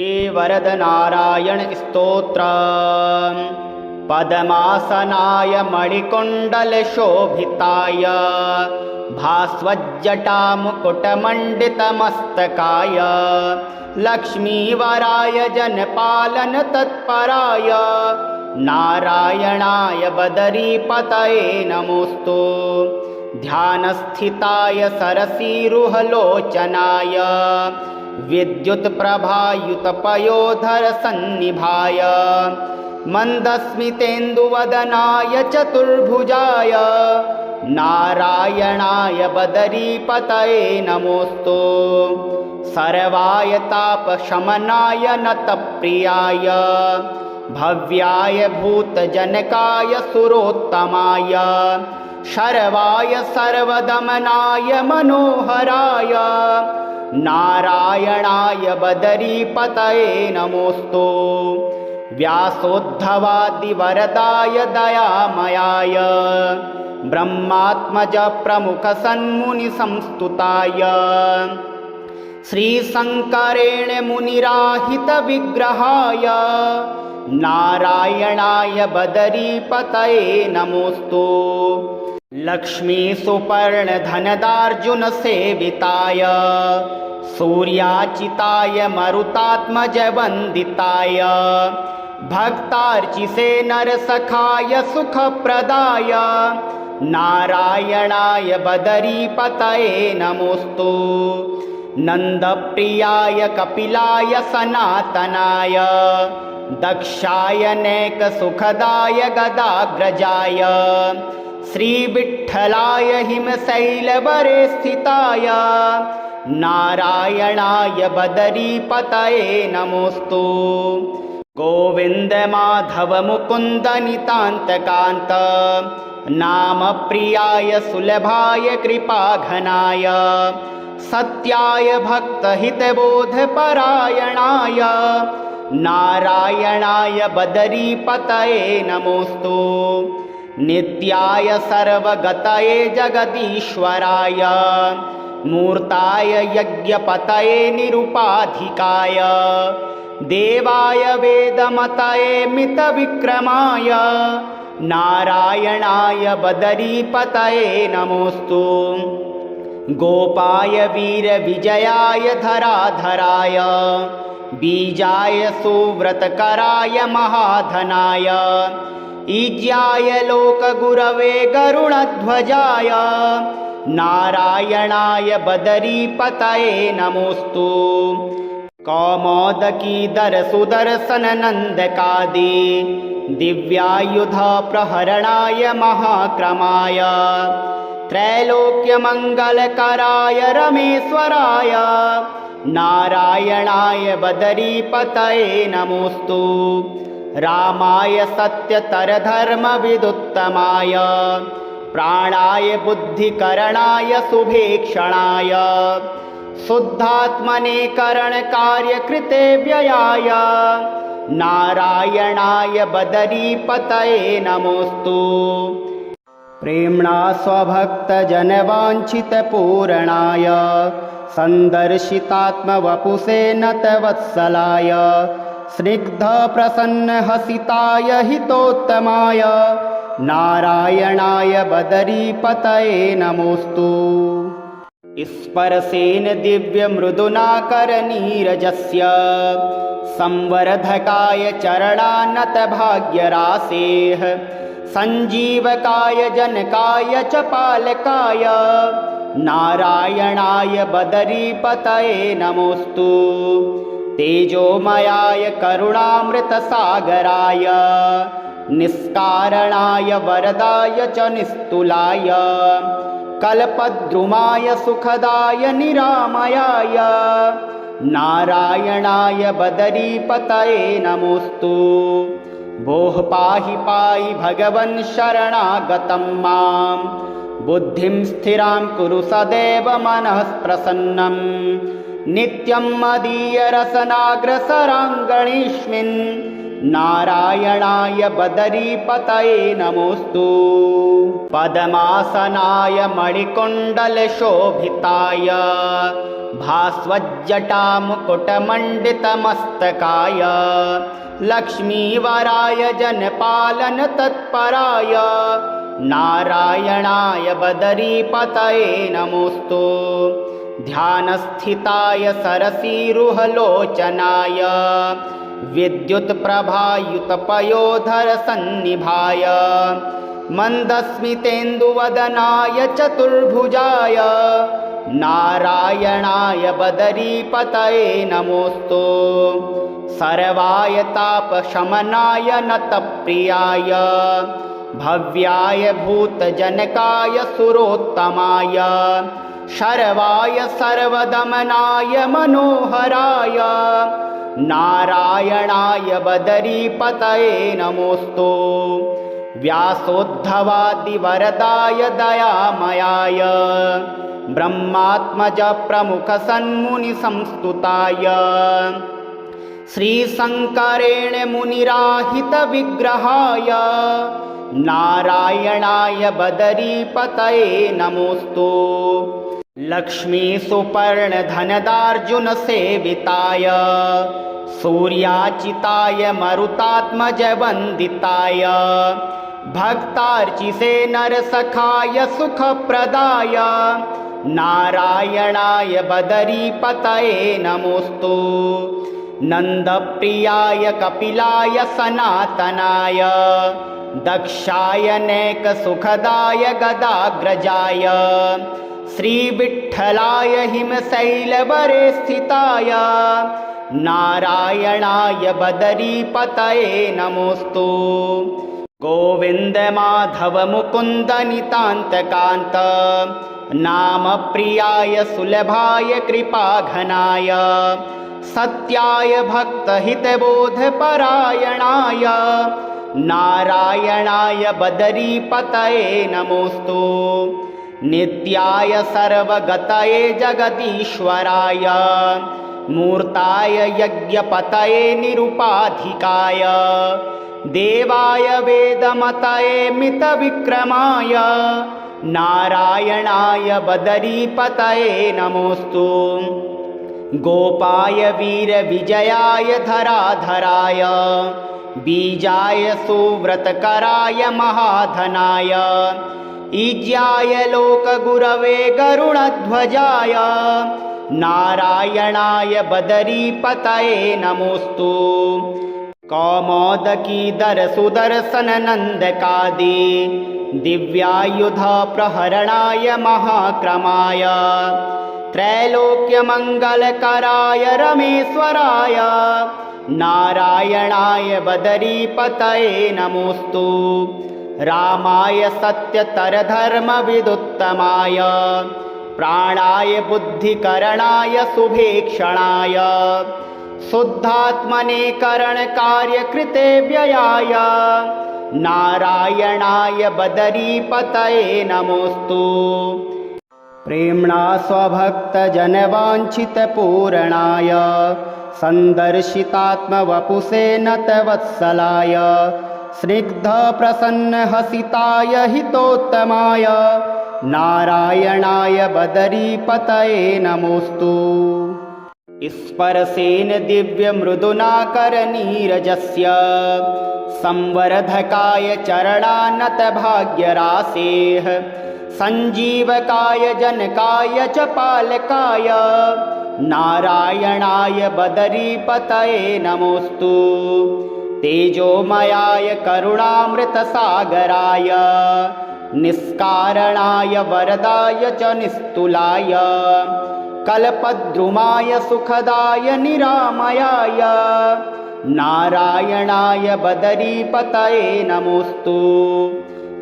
वरदनारायणस्तोत्र पदमासनाय मणिकुण्डलशोभिताय भास्वज्जटामुकुटमण्डितमस्तकाय लक्ष्मीवराय जनपालनतत्पराय नारायणाय बदरीपतये नमोऽस्तु। ध्यानस्थिताय सरसीरुहलोचनाय विद्युत्प्रभायुतपयोधरसन्निभाय मन्दस्मितेन्दुवदनाय चतुर्भुजाय नारायणाय बदरीपतये नमोऽस्तु। सर्वाय तापशमनाय नतप्रियाय भव्याय भूतजनकाय सुरोत्तमाय शर्वाय सर्वदमनाय मनोहराय नारायणाय बदरीपतये नमोऽस्तु। व्यासोद्धवादिवरदाय दयामयाय। ब्रह्मात्मजप्रमुखसन्मुनिसंस्तुताय। श्रीशङ्करेण मुनिराहितविग्रहाय। नारायणाय बदरीपतये नमोऽस्तु लक्ष्मीसुपर्णधनदार्जुनसेविताय सूर्याचिताय मरुतात्मजवन्दिताय भक्तार्चिसे नरसखाय सुखप्रदाय नारायणाय बदरीपतये नमोऽस्तु नन्दप्रियाय कपिलाय सनातनाय दक्षाय नैकसुखदाय गदाग्रजाय श्रीविठ्ठलाय हिमशैलवरे स्थिताय। नारायणाय बदरीपतये नमोऽस्तु। गोविन्दमाधवमुकुन्दनितान्तकान्त। नामप्रियाय सुलभाय कृपाघनाय। सत्याय भक्तहितबोधपरायणाय। नारायणाय बदरीपतये नमोऽस्तु नित्याय सर्वगतये जगदीश्वराय मूर्ताय यज्ञपतये निरुपाधिकाय देवाय वेदमतये मितविक्रमाय नारायणाय बदरीपतये नमोऽस्तु। गोपाय वीरविजयाय धराधराय बीजाय सुव्रतकराय महाधनाय ईज्याय लोकगुरवे गरुणध्वजाय नारायणाय बदरीपतये नमोऽस्तु कौमोदकीदरसुदर्शननन्दकादि दिव्यायुधप्रहरणाय महाक्रमाय त्रैलोक्यमङ्गलकराय रमेश्वराय नारायणाय बदरीपतये नमोऽस्तु रामाय सत्यतरधर्मविदुत्तमाय प्राणाय बुद्धिकरणाय शुभेक्षणाय शुद्धात्मने करणकार्यकृते व्ययाय नारायणाय बदरीपतये नमोऽस्तु। प्रेम्णा स्वभक्तजनवाञ्छितपूरणाय सन्दर्शितात्मवपुषे नतवत्सलाय स्निग्धप्रसन्नहसिताय हितोत्तमाय नारायणाय बदरीपतये नमोऽस्तु। स्पर्शेन दिव्यमृदुनाकरनीरजस्य संवर्धकाय चरणानतभाग्यरासेः सञ्जीवकाय जनकाय च पालकाय नारायणाय बदरीपतये नमोऽस्तु तेजोमयाय करुणामृतसागराय निष्कारणाय वरदाय च निस्तुलाय कल्पद्रुमाय सुखदाय निरामयाय नारायणाय बदरीपतये नमोऽस्तु। भोः पाहि पाहि भगवन् शरणागतं मां बुद्धिं स्थिरां कुरु सदैव मनः प्रसन्नं नित्यं मदीयरसनाग्रसराङ्गणेऽस्मिन् नारायणाय बदरीपतये नमोऽस्तु। पदमासनाय मणिकुण्डलशोभिताय भास्वज्जटामुकुटमण्डितमस्तकाय लक्ष्मीवराय जनपालनतत्पराय नारायणाय बदरीपतये नमोऽस्तु ध्यानस्थिताय सरसीरुहलोचनाय विद्युत्प्रभायुतपयोधरसन्निभाय मन्दस्मितेन्दुवदनाय चतुर्भुजाय नारायणाय बदरीपतये नमोऽस्तु। सर्वाय तापशमनाय नतप्रियाय भव्याय भूतजनकाय सुरोत्तमाय शर्वाय सर्वदमनाय मनोहराय। नारायणाय बदरीपतये नमोऽस्तु। व्यासोद्धवादिवरदाय दयामयाय। ब्रह्मात्मजप्रमुखसन्मुनिसंस्तुताय। श्रीशङ्करेण मुनिराहितविग्रहाय। नारायणाय बदरीपतये नमोऽस्तु लक्ष्मीसुपर्णधनदार्जुनसेविताय सूर्याचिताय मरुतात्मजवन्दिताय भक्तार्चिसे नरसखाय सुखप्रदाय नारायणाय बदरीपतये नमोऽस्तु नन्दप्रियाय कपिलाय सनातनाय दक्षाय नैकसुखदाय गदाग्रजाय श्रीविठ्ठलाय हिमशैलवरे स्थिताय। नारायणाय बदरीपतये नमोऽस्तु। गोविन्दमाधवमुकुन्दनितान्तकान्त। नामप्रियाय सुलभाय कृपाघनाय। सत्याय भक्तहितबोधपरायणाय। नारायणाय बदरीपतये नमोऽस्तु नित्याय सर्वगतये जगदीश्वराय मूर्ताय यज्ञपतये निरुपाधिकाय देवाय वेदमतये मितविक्रमाय नारायणाय बदरीपतये नमोऽस्तु। गोपाय वीरविजयाय धराधराय बीजाय सुव्रतकराय महाधनाय ईज्याय लोकगुरवे गरुणध्वजाय नारायणाय बदरीपतये नमोऽस्तु कौमोदकीदरसुदर्शननन्दकादि दिव्यायुधप्रहरणाय महाक्रमाय त्रैलोक्यमङ्गलकराय रमेश्वराय नारायणाय बदरीपतये नमोऽस्तु रामाय सत्यतरधर्मविदुत्तमाय प्राणाय बुद्धिकरणाय शुभेक्षणाय शुद्धात्मने करणकार्यकृते व्ययाय नारायणाय बदरीपतये नमोऽस्तु। प्रेम्णा स्वभक्तजनवाञ्छितपूरणाय सन्दर्शितात्मवपुषे नतवत्सलाय स्निग्धप्रसन्नहसिताय हितोत्तमाय। नारायणाय बदरीपतये नमोऽस्तु। स्पर्शेन दिव्यमृदुना करनीरजस्य संवर्धकाय चरणानतभाग्यरासेः। सञ्जीवकाय जनकाय च पालकाय। नारायणाय बदरीपतये नमोऽस्तु तेजोमयाय करुणामृतसागराय निष्कारणाय वरदाय च निस्तुलाय कल्पद्रुमाय सुखदाय निरामयाय नारायणाय बदरीपतये नमोऽस्तु।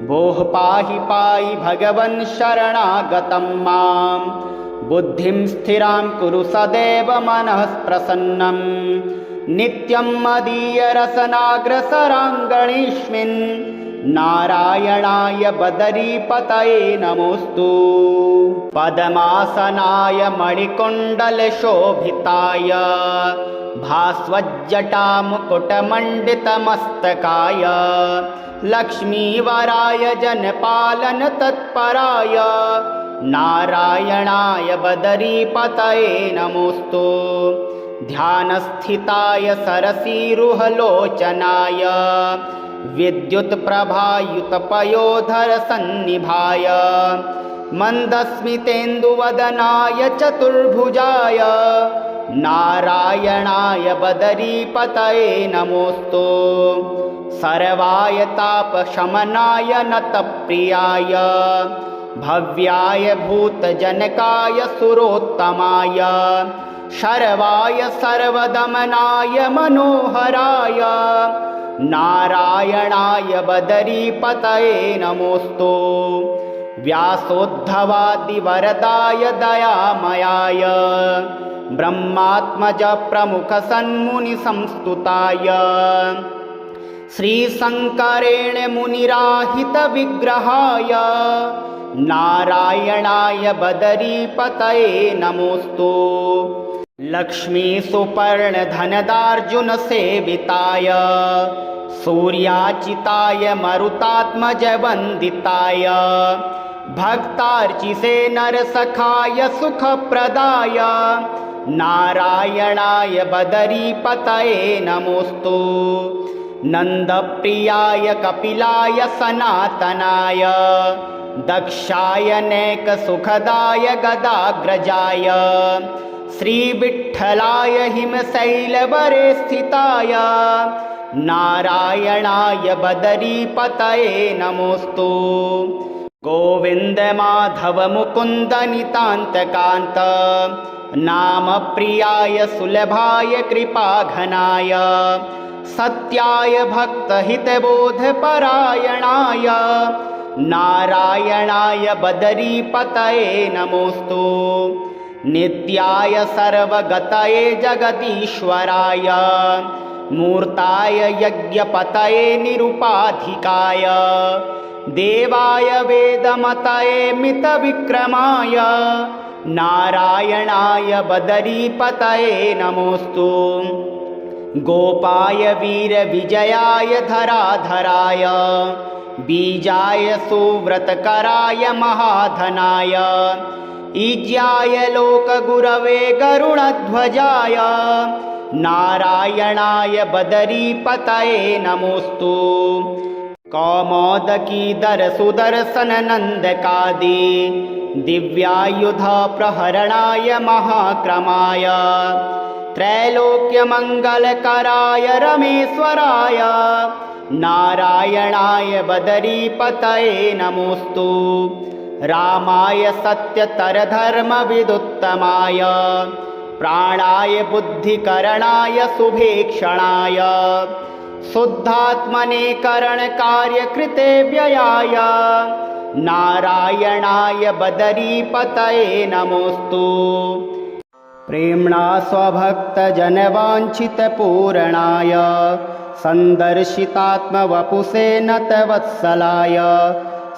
भोः पाहि पाहि भगवन् शरणागतं मां बुद्धिं स्थिरां कुरु सदैव मनः प्रसन्नं नित्यं मदीयरसनाग्रसराङ्गणेऽस्मिन् नारायणाय बदरीपतये नमोऽस्तु। पदमासनाय मणिकुण्डलशोभिताय भास्वज्जटामुकुटमण्डितमस्तकाय लक्ष्मीवराय जनपालनतत्पराय नारायणाय बदरीपतये नमोऽस्तु ध्यानस्थिताय सरसीरुहलोचनाय विद्युत्प्रभायुतपयोधरसन्निभाय मन्दस्मितेन्दुवदनाय चतुर्भुजाय नारायणाय बदरीपतये नमोऽस्तु। सर्वाय तापशमनाय नतप्रियाय भव्याय भूतजनकाय सुरोत्तमाय शर्वाय सर्वदमनाय मनोहराय। नारायणाय बदरीपतये नमोऽस्तु। व्यासोद्धवादिवरदाय दयामयाय। ब्रह्मात्मजप्रमुखसन्मुनिसंस्तुताय। श्रीशङ्करेण मुनिराहितविग्रहाय। नारायणाय बदरीपतये नमोऽस्तु लक्ष्मीसुपर्णधनदार्जुनसेविताय सूर्याचिताय मरुतात्मजवन्दिताय भक्तार्चिसे नरसखाय सुखप्रदाय नारायणाय बदरीपतये नमोऽस्तु नन्दप्रियाय कपिलाय सनातनाय दक्षाय नैकसुखदाय गदाग्रजाय श्रीविठ्ठलाय हिमशैलवरे स्थिताय। नारायणाय बदरीपतये नमोऽस्तु। गोविन्दमाधवमुकुन्दनितान्तकान्त। नामप्रियाय सुलभाय कृपाघनाय। सत्याय भक्तहितबोधपरायणाय। नारायणाय बदरीपतये नमोऽस्तु नित्याय सर्वगतये जगदीश्वराय मूर्ताय यज्ञपतये निरुपाधिकाय देवाय वेदमतये मितविक्रमाय नारायणाय बदरीपतये नमोऽस्तु। गोपाय वीरविजयाय धराधराय बीजाय सुव्रतकराय महाधनाय ईज्याय लोकगुरवे गरुणध्वजाय नारायणाय बदरीपतये नमोऽस्तु कौमोदकीदरसुदर्शननन्दकादि दिव्यायुधप्रहरणाय महाक्रमाय त्रैलोक्यमङ्गलकराय रमेश्वराय नारायणाय बदरीपतये नमोऽस्तु रामाय सत्यतरधर्मविदुत्तमाय प्राणाय बुद्धिकरणाय शुभेक्षणाय शुद्धात्मने करणकार्यकृते व्ययाय नारायणाय बदरीपतये नमोऽस्तु। प्रेम्णा स्वभक्तजनवाञ्छितपूरणाय सन्दर्शितात्मवपुषे नतवत्सलाय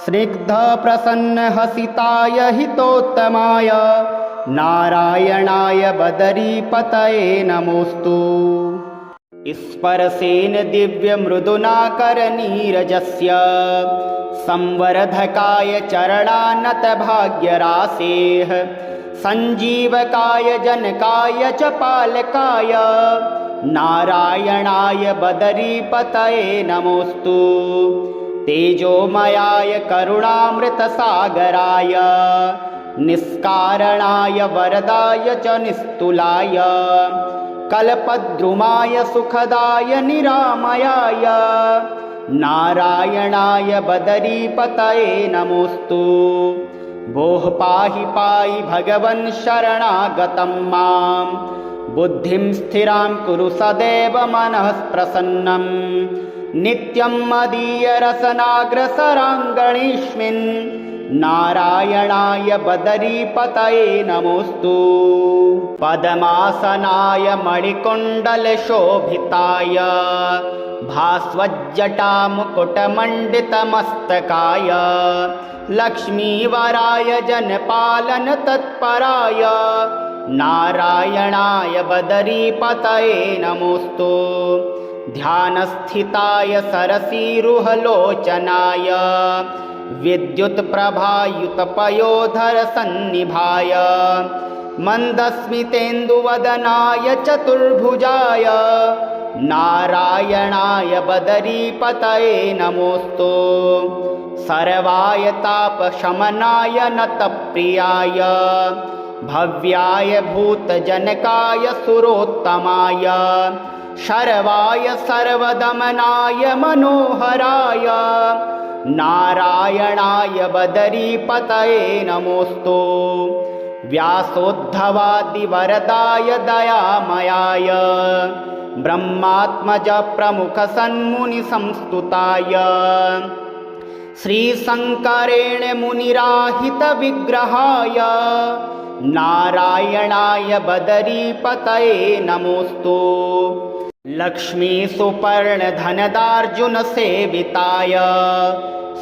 स्निग्धप्रसन्नहसिताय हितोत्तमाय। नारायणाय बदरीपतये नमोऽस्तु। स्पर्शेन दिव्यमृदुनाकरनीरजस्य। संवर्धकाय चरणानतभाग्यरासेः। सञ्जीवकाय जनकाय च पालकाय। नारायणाय बदरीपतये नमोऽस्तु तेजोमयाय करुणामृतसागराय निष्कारणाय वरदाय च निस्तुलाय कल्पद्रुमाय सुखदाय निरामयाय नारायणाय बदरीपतये नमोऽस्तु। भोः पाहि पाहि भगवन् शरणागतं मां। बुद्धिं स्थिरां कुरु सदैव मनः प्रसन्नं नित्यं मदीयरसनाग्रसराङ्गणेऽस्मिन् नारायणाय बदरीपतये नमोऽस्तु। पदमासनाय मणिकुण्डलशोभिताय भास्वज्जटामुकुटमण्डितमस्तकाय लक्ष्मीवराय जनपालनतत्पराय नारायणाय बदरीपतये नमोऽस्तु ध्यानस्थिताय सरसीरुहलोचनाय विद्युत्प्रभायुतपयोधरसन्निभाय मन्दस्मितेन्दुवदनाय चतुर्भुजाय नारायणाय बदरीपतये नमोऽस्तु। सर्वाय तापशमनाय नतप्रियाय भव्याय भूतजनकाय सुरोत्तमाय शर्वाय सर्वदमनाय मनोहराय। नारायणाय बदरीपतये नमोऽस्तु। व्यासोद्धवादिवरदाय दयामयाय। ब्रह्मात्मजप्रमुखसन्मुनिसंस्तुताय। श्रीशङ्करेण मुनिराहितविग्रहाय। नारायणाय बदरीपतये नमोऽस्तु लक्ष्मीसुपर्णधनदार्जुनसेविताय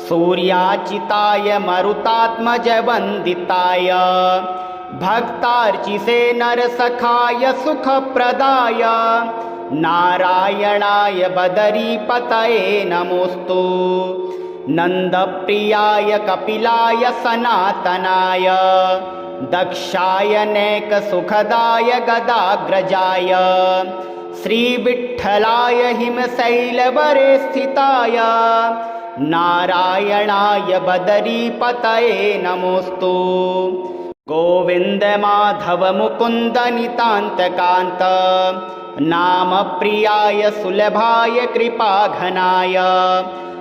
सूर्याचिताय मरुतात्मजवन्दिताय भक्तार्चिसे नरसखाय सुखप्रदाय नारायणाय बदरीपतये नमोऽस्तु नन्दप्रियाय कपिलाय सनातनाय दक्षाय नैकसुखदाय गदाग्रजाय श्रीविठ्ठलाय हिमशैलवरे स्थिताय। नारायणाय बदरीपतये नमोऽस्तु। गोविन्दमाधवमुकुन्दनितान्तकान्त। नामप्रियाय सुलभाय कृपाघनाय।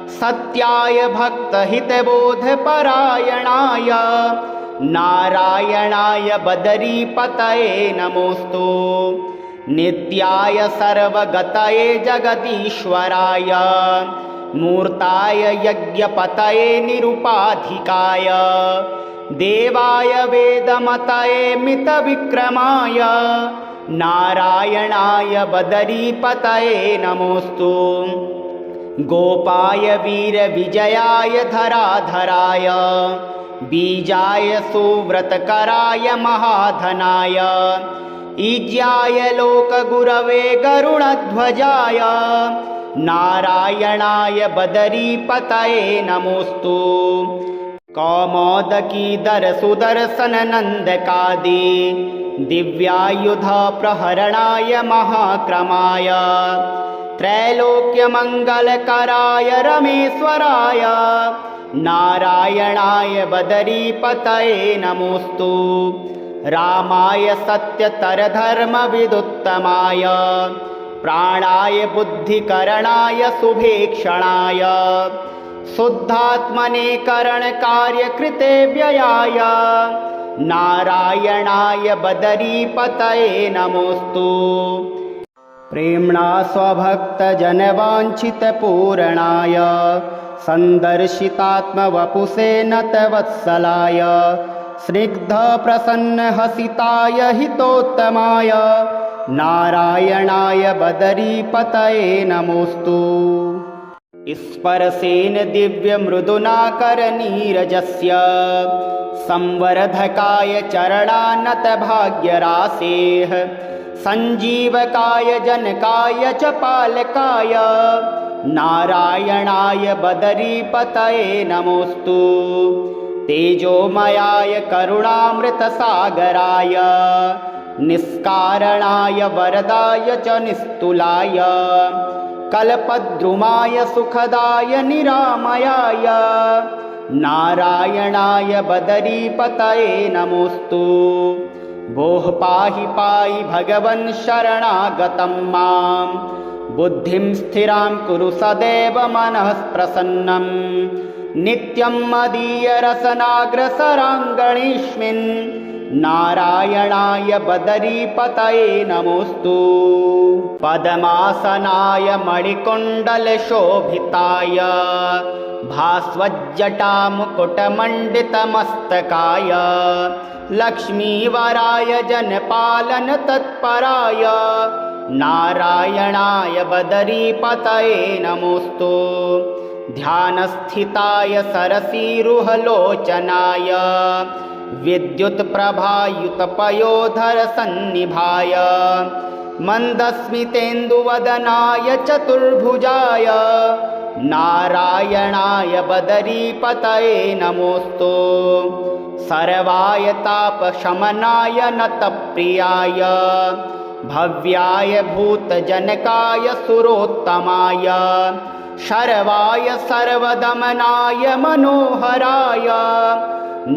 सत्याय भक्तहितबोधपरायणाय। नारायणाय बदरीपतये नमोऽस्तु नित्याय सर्वगतये जगदीश्वराय मूर्ताय यज्ञपतये निरुपाधिकाय देवाय वेदमतये मितविक्रमाय नारायणाय बदरीपतये नमोऽस्तु। गोपाय वीरविजयाय धराधराय बीजाय सुव्रतकराय महाधनाय ईज्याय लोकगुरवे गरुणध्वजाय नारायणाय बदरीपतये नमोऽस्तु कौमोदकीदरसुदर्शननन्दकादि दिव्यायुधप्रहरणाय महाक्रमाय त्रैलोक्यमङ्गलकराय रमेश्वराय नारायणाय बदरीपतये नमोऽस्तु रामाय सत्यतरधर्मविदुत्तमाय प्राणाय बुद्धिकरणाय शुभेक्षणाय शुद्धात्मने करणकार्यकृते व्ययाय नारायणाय बदरीपतये नमोऽस्तु। प्रेम्णा स्वभक्तजनवाञ्छितपूरणाय सन्दर्शितात्मवपुषे नतवत्सलाय स्निग्धप्रसन्नहसिताय हितोत्तमाय नारायणाय बदरीपतये नमोऽस्तु। स्पर्शेन दिव्यमृदुना करनीरजस्य संवर्धकाय चरणानतभाग्यरासेः सञ्जीवकाय जनकाय च पालकाय नारायणाय बदरीपतये नमोऽस्तु तेजोमयाय करुणामृतसागराय निष्कारणाय वरदाय च निस्तुलाय कल्पद्रुमाय सुखदाय निरामयाय नारायणाय बदरीपतये नमोऽस्तु। भोः पाहि पाहि भगवन् शरणागतं मां बुद्धिं स्थिरां कुरु सदैव मनः प्रसन्नं नित्यं मदीयरसनाग्रसराङ्गणेऽस्मिन् नारायणाय बदरीपतये नमोऽस्तु। पद्मासनाय मणिकुण्डलशोभिताय भास्वज्जटामुकुटमण्डितमस्तकाय लक्ष्मीवराय जनपालनतत्पराय नारायणाय बदरीपतये नमोऽस्तु ध्यानस्थिताय सरसीरुहलोचनाय विद्युत्प्रभायुतपयोधरसन्निभाय मन्दस्मितेन्दुवदनाय चतुर्भुजाय नारायणाय बदरीपतये नमोऽस्तु। सर्वाय तापशमनाय नतप्रियाय भव्याय भूतजनकाय सुरोत्तमाय शर्वाय सर्वदमनाय मनोहराय।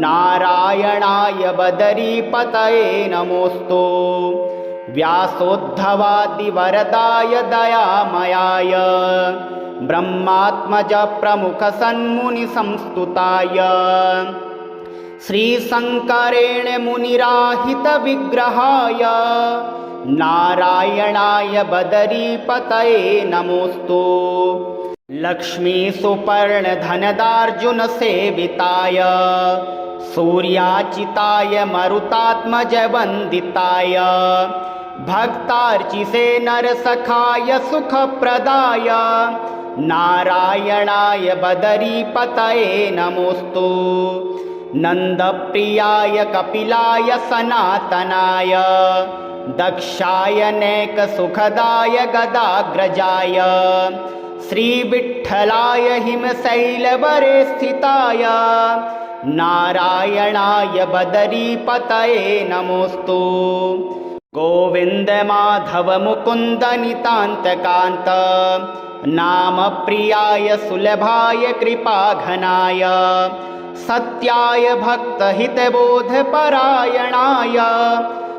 नारायणाय बदरीपतये नमोऽस्तु। व्यासोद्धवादिवरदाय दयामयाय। ब्रह्मात्मजप्रमुखसन्मुनिसंस्तुताय। श्रीशङ्करेण मुनिराहितविग्रहाय। नारायणाय बदरीपतये नमोऽस्तु लक्ष्मीसुपर्णधनदार्जुनसेविताय सूर्याचिताय मरुतात्मजवन्दिताय भक्तार्चिसे नरसखाय सुखप्रदाय नारायणाय बदरीपतये नमोऽस्तु नन्दप्रियाय कपिलाय सनातनाय दक्षाय नैकसुखदाय गदाग्रजाय श्रीविठ्ठलाय हिमशैलवरे स्थिताय। नारायणाय बदरीपतये नमोऽस्तु। गोविन्दमाधवमुकुन्दनितान्तकान्त। नामप्रियाय सुलभाय कृपाघनाय। सत्याय भक्तहितबोधपरायणाय।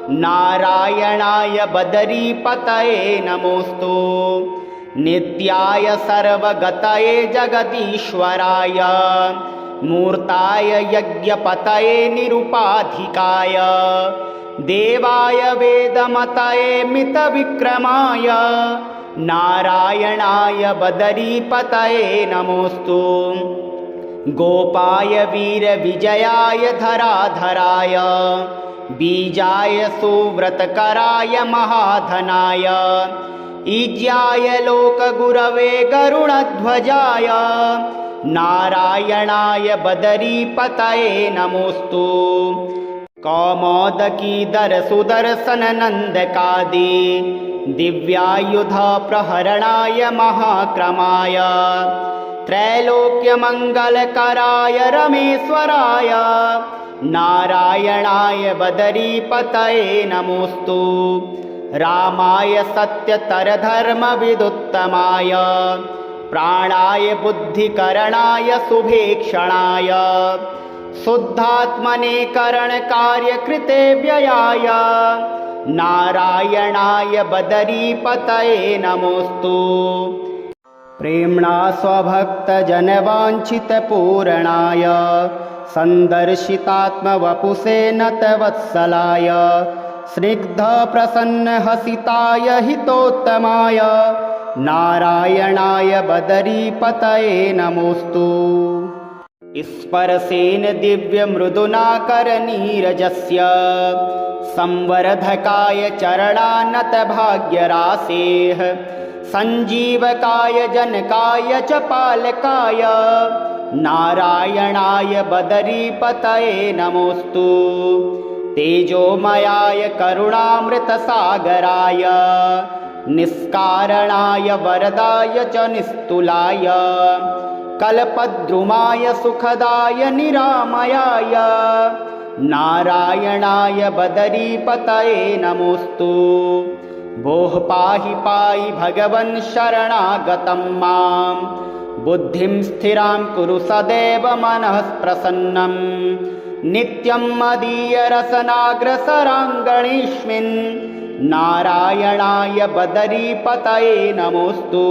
नारायणाय बदरीपतये नमोऽस्तु नित्याय सर्वगतये जगदीश्वराय मूर्ताय यज्ञपतये निरुपाधिकाय देवाय वेदमतये मितविक्रमाय नारायणाय बदरीपतये नमोऽस्तु। गोपाय वीरविजयाय धराधराय बीजाय सुव्रतकराय महाधनाय ईज्याय लोकगुरवे गरुणध्वजाय नारायणाय बदरीपतये नमोऽस्तु कौमोदकीदरसुदर्शननन्दकादि दिव्यायुधप्रहरणाय महाक्रमाय त्रैलोक्यमङ्गलकराय रमेश्वराय नारायणाय बदरीपतये नमोऽस्तु रामाय सत्यतरधर्मविदुत्तमाय प्राणाय बुद्धिकरणाय शुभेक्षणाय शुद्धात्मने करणकार्यकृते व्ययाय नारायणाय बदरीपतये नमोऽस्तु। प्रेम्णा स्वभक्तजनवाञ्छितपूरणाय सन्दर्शितात्मवपुषे नतवत्सलाय स्निग्धप्रसन्नहसिताय हितोत्तमाय। नारायणाय बदरीपतये नमोऽस्तु। स्पर्शेन दिव्यमृदुना करनीरजस्य संवर्धकाय चरणानतभाग्यरासेः सञ्जीवकाय जनकाय च पालकाय। नारायणाय बदरीपतये नमोऽस्तु तेजोमयाय करुणामृतसागराय निष्कारणाय वरदाय च निस्तुलाय कल्पद्रुमाय सुखदाय निरामयाय नारायणाय बदरीपतये नमोऽस्तु। भोः पाहि पाहि भगवन् शरणागतं मां बुद्धिं स्थिरां कुरु सदैव मनः प्रसन्नं नित्यं मदीयरसनाग्रसराङ्गणेऽस्मिन् नारायणाय बदरीपतये नमोऽस्तु